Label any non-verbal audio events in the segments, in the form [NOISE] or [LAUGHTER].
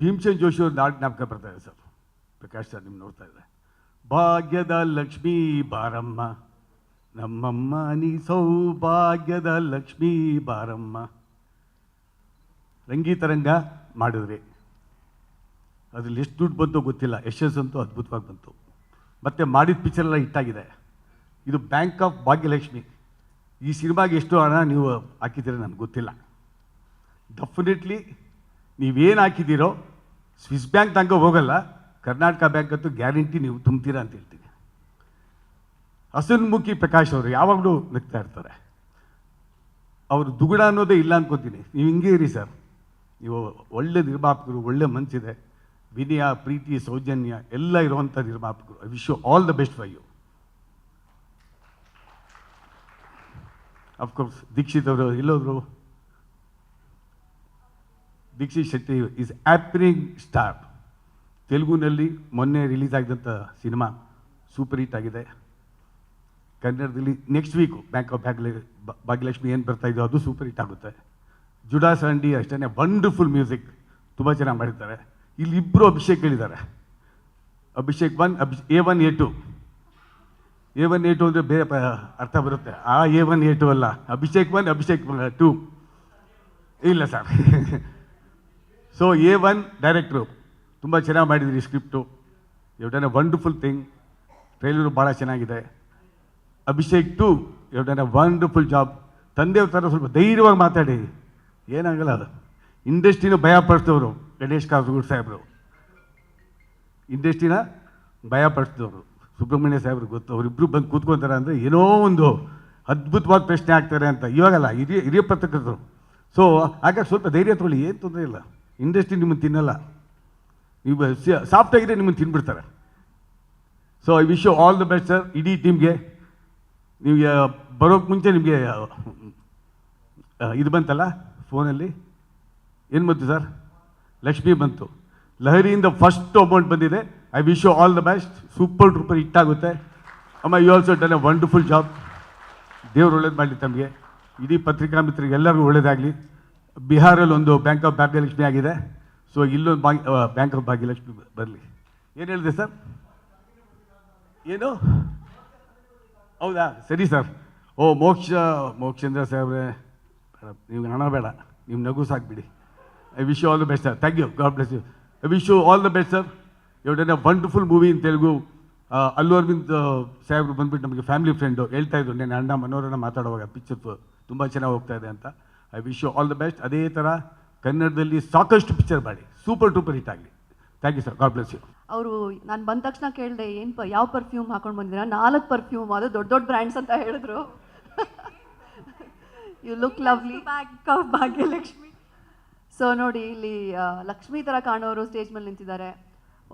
ಭೀಮಸೇನ್ ಜೋಶಿ ಅವ್ರ ನಾಡು ಜ್ಞಾಪಕ ಬರ್ತಾ ಇದೆ ಸರ್. ಪ್ರಕಾಶ್ ಸರ್ ನಿಮ್ಮ ನೋಡ್ತಾ ಇದ್ದಾರೆ. ಭಾಗ್ಯದ ಲಕ್ಷ್ಮೀ ಬಾರಮ್ಮ, ನಮ್ಮಮ್ಮ ನೀ ಸೌಭಾಗ್ಯದ ಲಕ್ಷ್ಮೀ ಬಾರಮ್ಮ. ರಂಗೀತರಂಗ ಮಾಡಿದ್ರಿ. ಅದ್ರಲ್ಲಿ ಎಷ್ಟು ದುಡ್ಡು ಬಂತೋ ಗೊತ್ತಿಲ್ಲ. ಯಶಸ್ಸಂತೂ ಅದ್ಭುತವಾಗಿ ಬಂತು. ಮತ್ತು ಮಾಡಿದ ಪಿಕ್ಚರ್ ಎಲ್ಲ ಹಿಟ್ಟಾಗಿದೆ. ಇದು ಬ್ಯಾಂಕ್ ಆಫ್ ಭಾಗ್ಯಲಕ್ಷ್ಮಿ. ಈ ಸಿನಿಮಾಗೆ ಎಷ್ಟು ಹಣ ನೀವು ಹಾಕಿದ್ದೀರ ನನಗೆ ಗೊತ್ತಿಲ್ಲ. ಡೆಫಿನೆಟ್ಲಿ ನೀವೇನು ಹಾಕಿದ್ದೀರೋ ಸ್ವಿಸ್ ಬ್ಯಾಂಕ್ ತನಕ ಹೋಗಲ್ಲ. ಕರ್ನಾಟಕ ಬ್ಯಾಂಕ್ ಅಂತೂ ಗ್ಯಾರಂಟಿ ನೀವು ತುಂಬ್ತೀರಾ ಅಂತ ಹೇಳ್ತೀನಿ. ಹಸನ್ಮುಖಿ ಪ್ರಕಾಶ್ ಅವರು ಯಾವಾಗಲೂ ನಗ್ತಾ ಇರ್ತಾರೆ. ಅವರು ದುಗುಡ ಅನ್ನೋದೇ ಇಲ್ಲ ಅನ್ಕೋತೀನಿ. ನೀವು ಹಿಂಗೆ ಇರಿ ಸರ್. ನೀವು ಒಳ್ಳೆ ನಿರ್ಮಾಪಕರು, ಒಳ್ಳೆ ಮನಸ್ಸಿದೆ ವಿನಯ, ಪ್ರೀತಿ, ಸೌಜನ್ಯ ಎಲ್ಲ ಇರುವಂಥ ನಿರ್ಮಾಪಕರು. I wish you all the best for you of course Deekshith ಅವರು ಎಲ್ಲೋದ್ರು ದೀಕ್ಷಿತ್ ಶೆಟ್ಟಿ ಈಸ್ ಆ್ಯಪ್ರಿಂಗ್ ಸ್ಟಾರ್. ತೆಲುಗುನಲ್ಲಿ ಮೊನ್ನೆ ರಿಲೀಸ್ ಆಗಿದಂಥ ಸಿನಿಮಾ ಸೂಪರ್ ಹಿಟ್ ಆಗಿದೆ. ಕನ್ನಡದಲ್ಲಿ ನೆಕ್ಸ್ಟ್ ವೀಕು ಬ್ಯಾಂಕ್ ಆಫ್ ಬ್ಯಾಗ್ಲೆ ಭಾಗ್ಯಲಕ್ಷ್ಮಿ ಏನು ಬರ್ತಾ ಇದೆಯೋ ಅದು ಸೂಪರ್ ಹಿಟ್ ಆಗುತ್ತೆ. ಜುಡಾ ಸಂಡಿ ಅಷ್ಟೇ ವಂಡರ್ಫುಲ್ ಮ್ಯೂಸಿಕ್ ತುಂಬ ಚೆನ್ನಾಗಿ ಮಾಡಿದ್ದಾರೆ. ಇಲ್ಲಿ ಇಬ್ಬರು ಅಭಿಷೇಕ್ಗಳಿದ್ದಾರೆ Abhishek one ಅಭಿಷ್ A one A two A one A two ಅಂದರೆ ಬೇರೆ ಅರ್ಥ ಬರುತ್ತೆ. ಆ ಎ ಒನ್ ಎ ಟು ಅಲ್ಲ. ಅಭಿಷೇಕ್ ಒನ್ ಅಭಿಷೇಕ್ ಟು ಇಲ್ಲ sir [LAUGHS] so A one director ತುಂಬ ಚೆನ್ನಾಗಿ ಮಾಡಿದ್ರಿ script you wonderful thing trailer ಭಾಳ ಚೆನ್ನಾಗಿದೆ. Abhishek to you wonderful job ತಂದೆಯವ್ರ ಥರ ಸ್ವಲ್ಪ ಧೈರ್ಯವಾಗಿ ಮಾತಾಡಿ. ಏನಾಗಲ್ಲ ಅದು. ಇಂಡಸ್ಟ್ರಿನ ಭಯ ಪಡಿಸಿದವರು ಗಣೇಶ್ ಕಾಸರಗೂಡ್ ಸಾಹೇಬರು. ಇಂಡಸ್ಟ್ರಿನ ಭಯ ಪಡಿಸಿದವರು ಸುಬ್ರಹ್ಮಣ್ಯ ಸಾಹೇಬ್ರು ಗೊತ್ತು. ಅವರಿಬ್ಬರು ಬಂದು ಕೂತ್ಕೊತಾರೆ ಅಂದರೆ ಏನೋ ಒಂದು ಅದ್ಭುತವಾದ ಪ್ರಶ್ನೆ ಆಗ್ತಾರೆ ಅಂತ. ಇವಾಗಲ್ಲ, ಹಿರಿಯ ಹಿರಿಯ ಪತ್ರಕರ್ತರು. ಸೊ ಹಾಗಾಗಿ ಸ್ವಲ್ಪ ಧೈರ್ಯ ತಗೊಳ್ಳಿ. ಏನು ತೊಂದರೆ ಇಲ್ಲ. ಇಂಡಸ್ಟ್ರಿ ನಿಮ್ಮನ್ನು ತಿನ್ನಲ್ಲ. ನೀವು ಸಾಫ್ಟ್ ಆಗಿದ್ರೆ ನಿಮ್ಮನ್ನು ತಿನ್ಬಿಡ್ತಾರೆ. So I wish you all the best sir ಇಡೀ ಟೀಮ್ಗೆ ನಿಮಗೆ ಬರೋಕ್ಕೆ ಮುಂಚೆ ನಿಮಗೆ ಇದು ಬಂತಲ್ಲ, ಫೋನಲ್ಲಿ? ಏನು ಬಂತು ಸರ್ ಲಕ್ಷ್ಮಿ ಬಂತು. ಲಹರಿಯಿಂದ ಫಸ್ಟ್ ಅಮೌಂಟ್ ಬಂದಿದೆ. I wish you all the best super trooper ಹಿಟ್ಟಾಗುತ್ತೆ ಅಮ್ಮ you also done a wonderful job ದೇವ್ರು ಒಳ್ಳೇದು ಮಾಡಲಿ ತಮಗೆ. ಇಡೀ ಪತ್ರಿಕಾ ಮಿತ್ರರಿಗೆ ಎಲ್ಲರಿಗೂ ಒಳ್ಳೇದಾಗಲಿ. ಬಿಹಾರಲ್ಲಿ ಒಂದು ಬ್ಯಾಂಕ್ ಆಫ್ ಭಾಗ್ಯಲಕ್ಷ್ಮಿ ಆಗಿದೆ. ಸೊ ಇಲ್ಲೊಂದು ಭಾಗ್ಯ ಬ್ಯಾಂಕ್ ಆಫ್ ಭಾಗ್ಯಲಕ್ಷ್ಮಿ ಬರಲಿ. ಏನು ಹೇಳಿದೆ ಸರ್? ಏನು? ಹೌದಾ? ಸರಿ ಸರ್. ಓ, ಮೋಕ್ಷ, ಮೋಕ್ಷೇಂದ್ರ ಸಾಹೇಬ್ರೆ ನೀವು ಹಣ ಬೇಡ. ನೀವು ನಗು ಸಾಕ್ಬಿಡಿ I wish you all the best sir thank you God bless you I wish you all the best sir you wonderful movie in Telugu Allu Aravind ಸಾಹೇಬ್ರು ಬಂದ್ಬಿಟ್ಟು ನಮಗೆ ಫ್ಯಾಮಿಲಿ ಫ್ರೆಂಡು ಹೇಳ್ತಾ ಇದ್ರು. ನೆನ್ನೆ ಅಣ್ಣ ಮನೋರನ್ನ ಮಾತಾಡುವಾಗ ಪಿಕ್ಚರ್ ತುಂಬ ಚೆನ್ನಾಗಿ ಹೋಗ್ತಾ ಇದೆ ಅಂತ. I wish you all the best. ಅದೇ ಥರ ಕನ್ನಡದಲ್ಲಿ ಸಾಕಷ್ಟು ಪಿಕ್ಚರ್ ಮಾಡಿ. ಸೂಪರ್ ಟೂಪರ್ ಹಿಟ್ ಆಗಲಿ. Thank you sir. God bless you. ಅವರು ನಾನು ಬಂದ ತಕ್ಷಣ ಕೇಳಿದೆ ಏನು ಪ ಯಾವ ಪರ್ಫ್ಯೂಮ್ ಹಾಕೊಂಡು ಬಂದಿದ್ದೀರಾ ನಾಲ್ಕು ಪರ್ಫ್ಯೂಮ್ ಅದು ದೊಡ್ಡ ದೊಡ್ಡ ಬ್ರ್ಯಾಂಡ್ಸ್ ಅಂತ ಹೇಳಿದ್ರು. You look lovely back of Bhagyalakshmi. So ನೋಡಿ ಇಲ್ಲಿ ಲಕ್ಷ್ಮಿ ಥರ ಕಾಣೋರು ಸ್ಟೇಜ್ ಮೇಲೆ ನಿಂತಿದ್ದಾರೆ.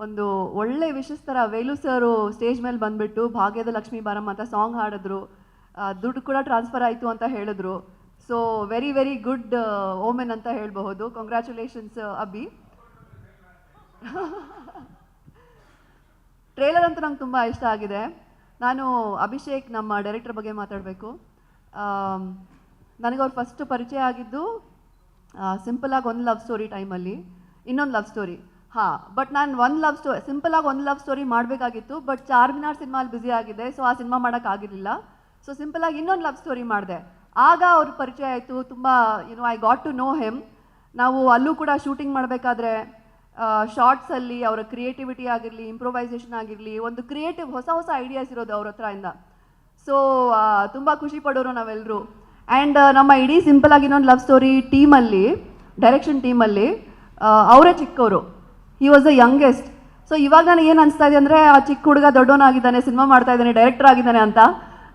ಒಂದು ಒಳ್ಳೆ ವಿಶಸ್ ಥರ ವೇಲು ಸರು ಸ್ಟೇಜ್ ಮೇಲೆ ಬಂದ್ಬಿಟ್ಟು ಭಾಗ್ಯದ ಲಕ್ಷ್ಮಿ ಬಾರಮ್ಮ ಅಂತ ಸಾಂಗ್ ಹಾಡಿದ್ರು. ದುಡ್ಡು ಕೂಡ ಟ್ರಾನ್ಸ್ಫರ್ ಆಯಿತು ಅಂತ ಹೇಳಿದ್ರು. So very very good omen ಅಂತ ಹೇಳಬಹುದು. ಕಂಗ್ರ್ಯಾಚುಲೇಷನ್ಸ್ ಅಬ್ಬಿ ಟ್ರೇಲರ್ ಅಂತೂ ನಂಗೆ ತುಂಬ ಇಷ್ಟ ಆಗಿದೆ. ನಾನು ಅಭಿಷೇಕ್ ನಮ್ಮ ಡೈರೆಕ್ಟರ್ ಬಗ್ಗೆ ಮಾತಾಡಬೇಕು. ನನಗೆ ಅವ್ರು ಫಸ್ಟ್ ಪರಿಚಯ ಆಗಿದ್ದು ಸಿಂಪಲಾಗಿ ಒಂದು ಲವ್ ಸ್ಟೋರಿ ಟೈಮಲ್ಲಿ ಇನ್ನೊಂದು ಲವ್ ಸ್ಟೋರಿ ಹಾಂ ಬಟ್ ನಾನು ಒಂದು ಲವ್ ಸ್ಟೋರಿ ಸಿಂಪಲಾಗಿ ಒಂದು ಲವ್ ಸ್ಟೋರಿ ಮಾಡಬೇಕಾಗಿತ್ತು ಬಟ್ ಚಾರ್ಮಿನಾರ್ ಸಿನಿಮಾಲಿ ಬ್ಯುಸಿ ಆಗಿದೆ ಸೊ ಆ ಸಿನಿಮಾ ಮಾಡೋಕ್ಕಾಗಿರಲಿಲ್ಲ ಸೊ ಸಿಂಪಲಾಗಿ ಇನ್ನೊಂದು ಲವ್ ಸ್ಟೋರಿ ಮಾಡಿದೆ. ಆಗ ಅವ್ರ ಪರಿಚಯ ಆಯಿತು, ತುಂಬ you know I got to know hmm ನಾವು ಅಲ್ಲೂ ಕೂಡ ಶೂಟಿಂಗ್ ಮಾಡಬೇಕಾದ್ರೆ ಶಾರ್ಟ್ಸಲ್ಲಿ ಅವರ ಕ್ರಿಯೇಟಿವಿಟಿ ಆಗಿರಲಿ ಇಂಪ್ರೊವೈಸೇಷನ್ ಆಗಿರಲಿ, ಒಂದು ಕ್ರಿಯೇಟಿವ್ ಹೊಸ ಹೊಸ ಐಡಿಯಾಸ್ ಇರೋದು ಅವ್ರ ಹತ್ರ ಇಂದ. ಸೊ ತುಂಬ ಖುಷಿ ಪಡೋರು ನಾವೆಲ್ಲರೂ ಆ್ಯಂಡ್ ನಮ್ಮ ಇಡೀ ಸಿಂಪಲ್ ಆಗಿ ಇನ್ನೊಂದು ಲವ್ ಸ್ಟೋರಿ ಟೀಮಲ್ಲಿ ಡೈರೆಕ್ಷನ್ ಟೀಮಲ್ಲಿ ಅವರೇ ಚಿಕ್ಕವರು. He was the youngest so ಇವಾಗ ನನಗೆ ಏನು ಅನಿಸ್ತಾ ಇದೆ ಅಂದರೆ, ಆ ಚಿಕ್ಕ ಹುಡುಗ ದೊಡ್ಡವನಾಗಿದ್ದಾನೆ ಸಿನಿಮಾ ಮಾಡ್ತಾ ಇದ್ದಾನೆ ಡೈರೆಕ್ಟರ್ ಆಗಿದ್ದಾನೆ ಅಂತ.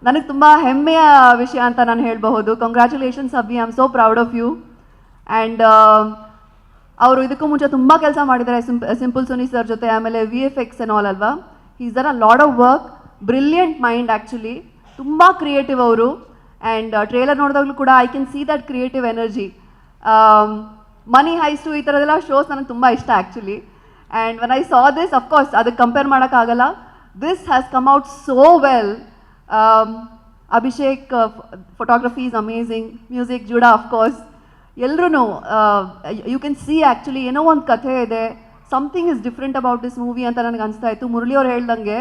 ನನಗೆ ತುಂಬ ಹೆಮ್ಮೆಯ ವಿಷಯ ಅಂತ ನಾನು ಹೇಳಬಹುದು. Congratulations Abbi I am so proud of you and ಅವರು ಇದಕ್ಕೂ ಮುಂಚೆ ತುಂಬ ಕೆಲಸ ಮಾಡಿದ್ದಾರೆ. ಸಿಂಪ್ ಸಿಂಪಲ್ ಸುನಿ ಸರ್ ಜೊತೆ, ಆಮೇಲೆ V F X and all ಅಲ್ವಾ? Is there a load of work brilliant mind actually ತುಂಬ ಕ್ರಿಯೇಟಿವ್ ಅವರು. ಆ್ಯಂಡ್ ಟ್ರೇಲರ್ ನೋಡಿದಾಗಲೂ ಕೂಡ I can see that creative energy money heist ಈ ಥರದೆಲ್ಲ ಶೋಸ್ ನನಗೆ ತುಂಬ ಇಷ್ಟ actually and when I saw this of course ಅದಕ್ಕೆ ಕಂಪೇರ್ ಮಾಡೋಕ್ಕಾಗಲ್ಲ. This has come out so well Abhishek photography is amazing music Judah of course ಎಲ್ಲರೂ you can see actually ಏನೋ ಒಂದು ಕಥೆ ಇದೆ. Something is different about this movie ಅಂತ ನನಗೆ ಅನಿಸ್ತಾ ಇತ್ತು. ಮುರಳಿ ಅವ್ರು ಹೇಳ್ದಂಗೆ,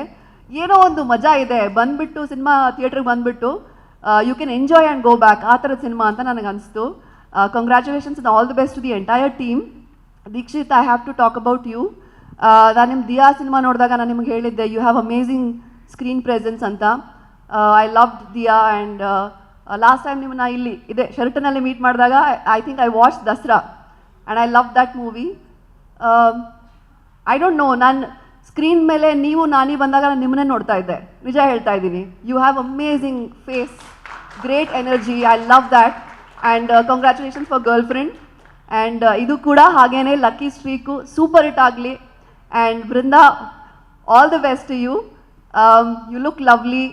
ಏನೋ ಒಂದು ಮಜಾ ಇದೆ. ಬಂದ್ಬಿಟ್ಟು ಸಿನಿಮಾ, ಥಿಯೇಟ್ರಿಗೆ ಬಂದ್ಬಿಟ್ಟು you can enjoy and go back ಆ ಥರದ ಸಿನಿಮಾ ಅಂತ ನನಗೆ ಅನಿಸ್ತು. Congratulations all the best to the entire team Dheekshith I have to talk about you ನಾನು ನಿಮ್ಮ ದಿಯಾ ಸಿನಿಮಾ ನೋಡಿದಾಗ ನಾನು ನಿಮ್ಗೆ ಹೇಳಿದ್ದೆ you have amazing screen presence ಅಂತ. I love Dia and last time ನಿಮ್ಮನ್ನ ಇಲ್ಲಿ, ಇದೆ ಶರ್ಟನಲ್ಲಿ ಮೀಟ್ ಮಾಡಿದಾಗ I think I watch Dasara and I love that movie I don't know ನಾನು ಸ್ಕ್ರೀನ್ ಮೇಲೆ ನೀವು, ನಾನೇ ಬಂದಾಗ ನಾನು ನಿಮ್ಮನ್ನೇ ನೋಡ್ತಾ ಇದ್ದೆ. ನಿಜ ಹೇಳ್ತಾ ಇದ್ದೀನಿ. You have amazing face great energy I love that and congratulations for girlfriend and ಇದು ಕೂಡ ಹಾಗೇನೆ ಲಕ್ಕಿ ಸ್ಟ್ರೀಕು ಸೂಪರ್ ಹಿಟ್ ಆಗಲಿ. And Brinda all the best you you look lovely